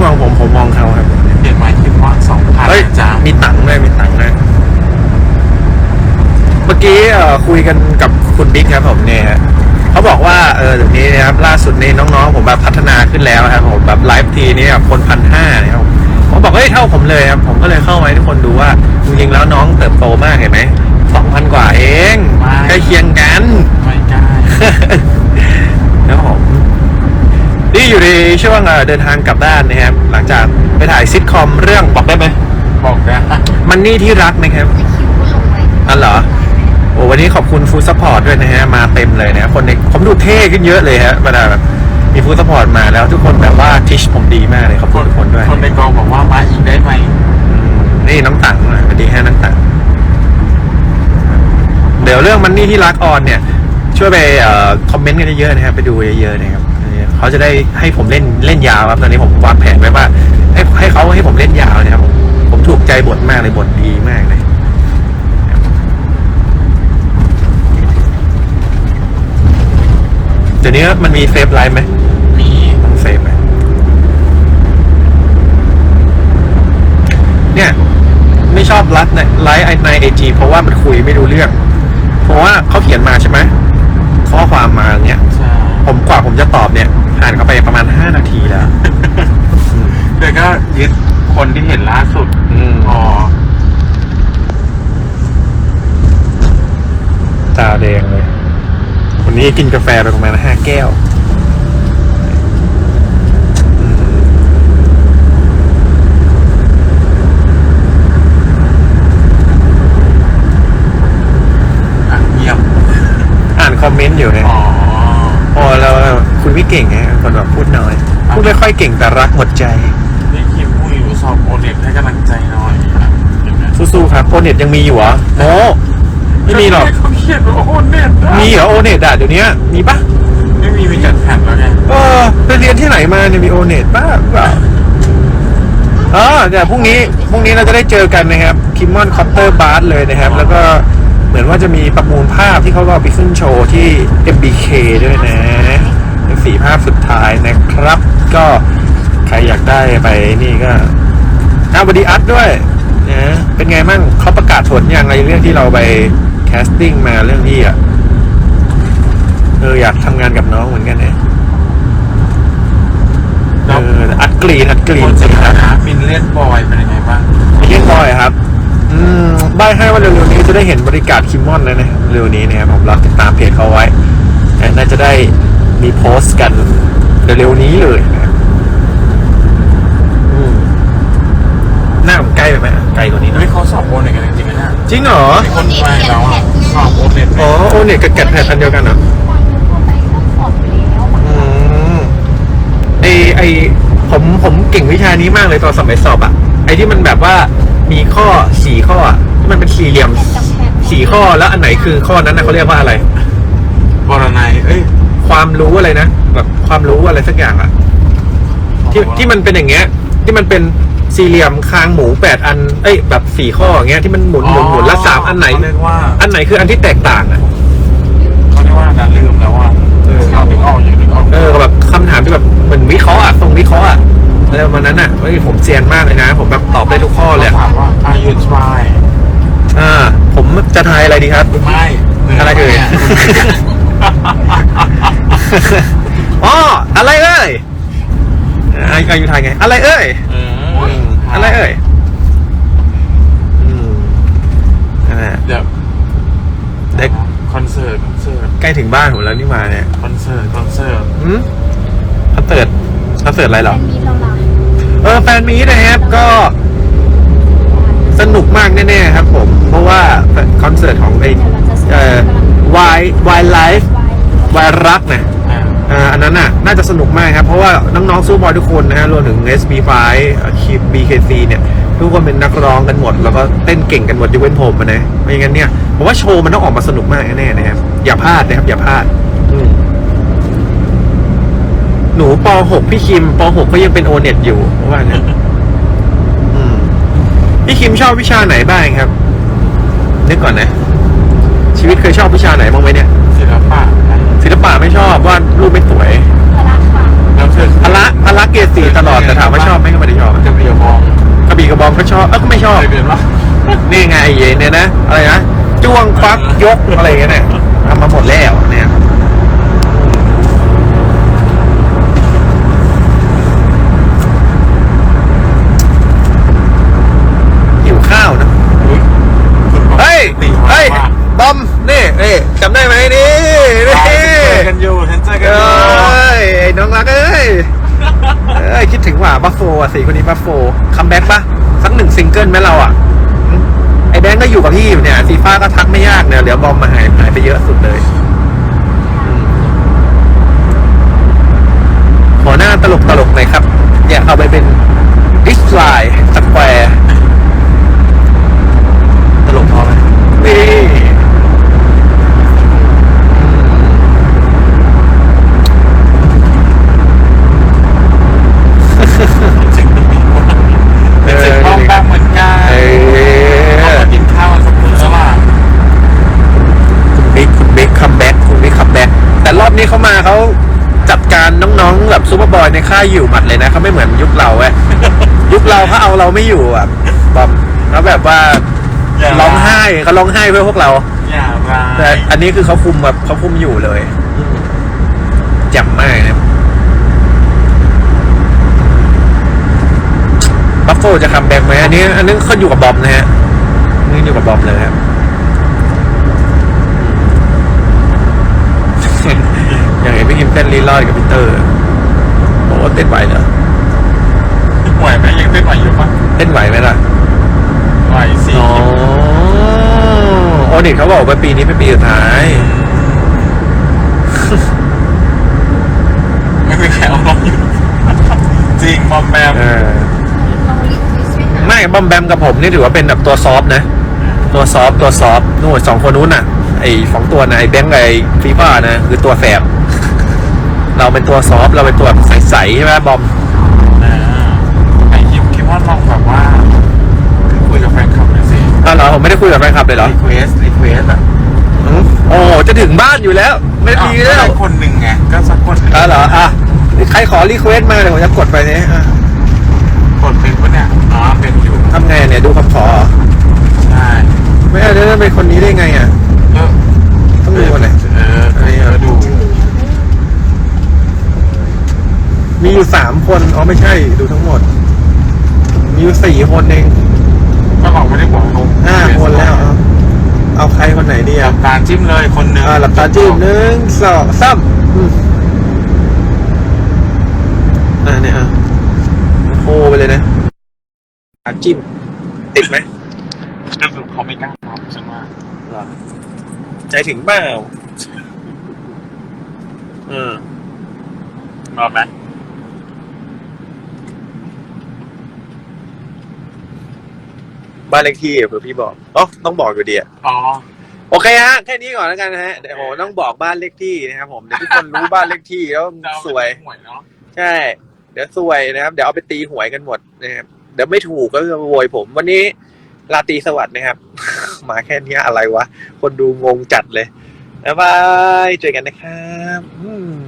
ม่มองผมผมมองเขาครับเปลี่ยนไม้คิดว่าสองพันเฮ้ยจ้ามีตังค์ด้วยมีตังค์ด้วยเมื่อกี้เอ่อคุยกันกับคุณบิ๊กครับผมเนี่ยฮะเขาบอกว่าเออเดี๋ยวนี้นะครับล่าสุดนี่น้องๆ ผมแบบพัฒนาขึ้นแล้วครับผมแบบไลฟ์ทีนี่แบบคนพันห้าเนี่ยครับผมบอกเฮ้ยเท่าผมเลยครับผมก็เลยเข้ามาให้ทุกคนดูว่าจริงๆแล้วน้องเติบโตมากเห็นไหมสองพันกว่าเองใกล้เคียงกัน ไม่ได้ ครับผมนี่อยู่ในช่วง เอ่อเดินทางกลับบ้านนะครับ หลังจากไปถ่ายซิทคอมเรื่องบอกได้ไหมบอกนะมันนี่ที่รักนะครับในคิวก็ลงไว้อ๋อเหรอโอ้วันนี้ขอบคุณฟู้ดซัพพอร์ตด้วยนะฮะมาเต็มเลยนะคนในผมดูเท่ขึ้นเยอะเลยฮะเวลาแบบมีฟู้ดซัพพอร์ตมาแล้วทุกคนแบบว่าทิชผมดีมากเลยขอบคุณทุกคนด้วยคนในกองบอกว่ามาอีกได้ไหมอืมนี่น้องตังหน่อยสวัสดีฮะน้องตังเดี๋ยวเรื่องมันนี่ที่รักออนเนี่ย ช่วยไปเอ่อคอมเมนต์กันเยอะๆนะครับไปดูเยอะๆนะครับ เขาจะได้ให้ผมเล่นเล่นยาวครับตอนนี้ผมวางแผนไว้ว่า ให้ให้เขาให้ผมเล่นยาวนะครับผมผมถูกใจบทมากเลยบทดีมากเลยเดี๋ยวนี้มันมีเซฟไลฟ์ไหมมีต้องเซฟไหมเนี่ย ไม่ชอบรัดในไลฟ์ในไอจีเพราะว่ามันคุยไม่รู้เรื่อง เพราะว่าเขาเขียนมาใช่ไหมข้อความมาอย่างเงี้ยใช่ผมกว่าผมจะตอบเนี่ย ผ่านเข้าไปประมาณห้านาทีแล้วเดี๋ยวก็ยึดคนที่เห็นล่าสุดอืมพอตาแดงเลย วันนี้กินกาแฟไปประมาณห้าแก้ว อะเงียบ อ่านคอมเมนต์อยู่เนี่ย อ๋อ พอเรา คุณไม่เก่งไงคนแบบพูดน้อย พูดไม่ค่อยเก่งแต่รักหมดใจ นี่คิมพูดอยู่สอบโอเน็ตให้กำลังใจหน่อยเห็นไหมสู้ๆครับโอเน็ตยังมีอยู่เหรอโมไม่มีหรอกเขาเขียนว่าโอเน็ตอะมีเหรอโอเน็ตอะเดี๋ยวนี้มีปะไม่มีมีจัดแผ่นแล้วไงเออไปเรียนที่ไหนมาเนี่ยมีโอเน็ตบ้าหรือเปล่าอ๋อเดี๋ยวพรุ่งนี้พรุ่งนี้เราจะได้เจอกันนะครับคิมมอนคอปเตอร์บาร์เลยนะครับ แล้วก็เหมือนว่าจะมีประมูลภาพที่เขาก็เอาไปขึ้นโชว์ที่ MBK ด้วยนะเป็น สีภาพสุดท้ายนะครับ ก็ใครอยากได้ไปนี่ก็อ้าวสวัสดีอัดด้วยนะเป็นไงมั่งเขาประกาศผลยังไงเรื่องที่เราไปแคสติ้งมาเรื่องที่อะเอออยากทำงานกับน้องเหมือนกันเนี่ยเอออัดกรีนอัดกรีคนนสิสคถารับนะมินเลียนบอยเป็นยังไงบ้างมีเล่นบอยครับ อืมใบให้ว่าเร็วๆนี้จะได้เห็นบริการคิมมอนแล้วนะเร็วนี้นะครับผมรอติดตามเพจเขาไว้นะน่าจะได้ มีโพสต์กันเร็วๆนี้เลยนะครับอืมหน้าผมใกล้ไปไหมไกลกว่านี้หน่อเฮ้ยยเขาสอบโอเน็ตกันจริงๆนะเนี่ยจริงเหรอคนไปแล้วอะสอบโอเน็ตอ๋อโอเน็ตกับแกดแพดอันเดียวกันเหรอวันนึงเข้าไปต้องสอบไปแล้วอะอืมไอไอผมผมเก่งวิชานี้มากเลยตอนสมัยสอบอะไอที่มันแบบว่ามีข้อสี่ข้ออะที่มันเป็นสี่เหลี่ยมสี่ข้อแล้วอันไหนคือข้อนั้นนะเขาเรียกว่าอะไร บรนัยเอ้ย ความรู้อะไรนะแบบความรู้อะไรสักอย่างอะที่ที่มันเป็นอย่างเงี้ย ที่มันเป็นสี่เหลี่ยมคางหมูแปดอัน เอ้ยแบบสี่ข้ออย่างเงี้ยที่มันหมุนหมุนหมุนแล้วสามอันไหน เขาเรียกว่าอันไหนคืออันที่แตกต่างอะเขาเรียกว่าอันนั้นลืมแล้วว่าเออเราถึงออกอยู่นึกออกเออแบบคำถามที่แบบเหมือนวิเคราะห์อะตรงวิเคราะห์อะอะไรประมาณนั้นอะเฮ้ยผมเซียนมากเลยนะ ผมแบบตอบได้ทุกข้อเลยอะถามว่า are you try อ่าผมจะทายอะไรดีครับ ไม่หนื่อะไรเอ่ยปนี่ อ๋ออะไรเอ่ยอาอายุทายไง อะไรเอ่ยเออืมอะไรเอ่ยอืมนั่นแหละเดี๋ยวเด็กคอนเสิร์ตคอนเสิร์ตใกล้ถึงบ้านผมแล้วนี่มาเนี่ยคอนเสิร์ตคอนเสิร์ตอืมคอนเสิร์ตคอนเสิร์ตอะไรเหรอเป็นมีเราละเออแฟนมีตนะครับก็ สนุกมากแน่ๆครับผม เพราะว่าคอนเสิร์ตของไอเอ่อวายวายไลฟ์วายรักเนี่ยอ่าอ่าอั นั้นน่ะน่าจะสนุกมากครับ เพราะว่าน้องๆซู้บอยทุกคนนะฮะรวมถึง SB5 คีบ BKC เนี่ยทุกคนเป็นนักร้องกันหมด แล้วก็เต้นเก่งกันหมดยกเว้นผมนะไม่อย่างนั้นเนี่ยผมว่าโชว์มันต้องออกมาสนุกมากแน่ๆนะครับ อย่าพลาดนะครับ อย่าพลาดหนูป .6 พี่คิมป .6 ก็ยังเป็นโอเน็ตอยู่เพราะว่างั้นอืมพี่คิมชอบวิชาไหนบ้างครับนึกก่อนนะ ชีวิตเคยชอบวิชาไหนบ้างไหมเนี่ย ป่าไม่ชอบว่ารูปไม่สวยน้ำเชื่อพละพละเกสีตลอดแต่ถามว่าชอบไหมก็ไม่ได้ชอบกจะมีกระบองกระบี่กระบองก็ชอบเออก็ไม่ชอบนี่ไงเย็นเนี่ยนะอะไรนะจ้วงควักยกอะไรเงี้ยเนี่ยทำมาหมดแล้วเนี่ย สี่คนนี้มาโฟคัมแบ็กปะสักหนึ่งซิงเกิลไหมเราอะ ไอแบงก์ก็อยู่กับพี่อยู่เนี่ยซีฟ้าก็ทักไม่ยากเนี่ยเดี๋ยวบอมมาหายหายไปเยอะสุดเลยอืมหัวหน้าตลกตลกหน่อยครับ อยากเอาไปเป็นดิสไลน์สแควร์ตลกพอไหมนี่ เป็นสิ่งบ้องแบงเหมือนกัน เอ เขา อ มากินข้าวกันสักมื้อแล้วล่ะ คุณบิ๊กคุณบิ๊กคัมแบ็กคุณบิ๊กคัมแบ็กแต่รอบ นี้เขามาเขาจัดการน้องๆแบบซูเปอร์บอยในค่ายอยู่หมัดเลยนะเขาไม่เหมือนยุคเราเว้ย ยุคเราเขาเอาเราไม่อยู่อะบอมแล้วแบบว่าอย่าร้องไห้เขาร้องไห้เพื่อพวกเรา อย่าร้าแต่ยอันนี้คือเขาคุมแบบเขาคุมอยู่เลยแจ่มมากนะบัฟโฟจะคัมแบ็กไหมอันนี้ อันนี้เขาอยู่กับบอมนะฮะอันนี่อยู่กับบอมเลยครับ อย่างเห็นพี่คิมเต้นลีลอดกับพีเตอร์โอ้เต้นไหวเหรอไหวไหมยังเต้นไหวอยู่ปะเต้นไหวไหมล่ะไหวสิอ๋อโอนิกเขาบอกว่าปีนี้เป็นปีสุดท้ายไม่มีใครเอาลงอยู่จริงบอมแบมเออเราลิควิสไหมคะไม่บอมแบมกับผมนี่ถือว่าเป็นแบบตัวซอฟต์นะ ตัวซอฟต์ตัวซอฟต์นู่นสองคนนู้นน่ะไอ้สองตัวนะไอ้แบงค์กับไอ้ฟีฟ่านะ คือตัวแสบ เราเป็นตัวซอฟต์เราเป็นตัวแบบใสๆใช่ไหมบอมอ่าไอคิมคิดว่าลองแบบว่าคุยกับแฟนคลับหน่อยสิอ้าวเหรอผมไม่ได้คุยกับแฟนคลับเลยเหรอรีเควสรีเควสอะอืมโอ้จะถึงบ้านอยู่แล้ว ไม่ดีแล้วอ้าคนหนึ่งไงก็สักคนหนึ่งอ๋อเหรออะใครขอรีเควสต์มาเดี๋ยวผมจะกดไปเนี่ยอะกดเป็นปะเนี่ยอ๋อเป็นอยู่ทำไงเนี่ยดูคำขอ ใช่ไม่เอาจะเป็นคนนี้ได้ไงอะ ก็ ต้องดูอะไร เออเออดู มีอยู่สามคนอ๋อไม่ใช่ดูทั้งหมด มีอยู่สี่คนเองก็บอกไม่ได้บอกลงห้าคนแล้วเอาเอาใครคนไหนดีหลัอะบตาจิ้มเลยคนหนึ่งอ่าหลับตาจิ้มหนึ่งสองสามอืมอ่าเนี่ยอะโทรไปเลยนะตาจิ้มติดไหมก็คือเขาไม่กล้ารับฉันว่าหรอใจถึงเปล่าเออ รอไหม บ้านเลขที่เผื่อพี่บอกอ๋อต้องบอกอยู่ดีอะอ๋อ โอเคฮะแค่นี้ก่อนแล้วกันนะฮะเดี๋ยวโหต้องบอกบ้านเลขที่นะครับผมเดี๋ยวทุกคนรู้บ้านเลขที่แล้วจะเอาสวย หวยเนาะใช่ เดี๋ยวซวยนะครับ เดี๋ยวเอาไปตีหวยกันหมดนะครับ เดี๋ยวไม่ถูกก็จะโวยผม วันนี้ราตรีสวัสดิ์นะครับ มาแค่เนี้ยอะไรวะ คนดูงงจัดเลยบ๊ายบายเจอกันนะครับอืม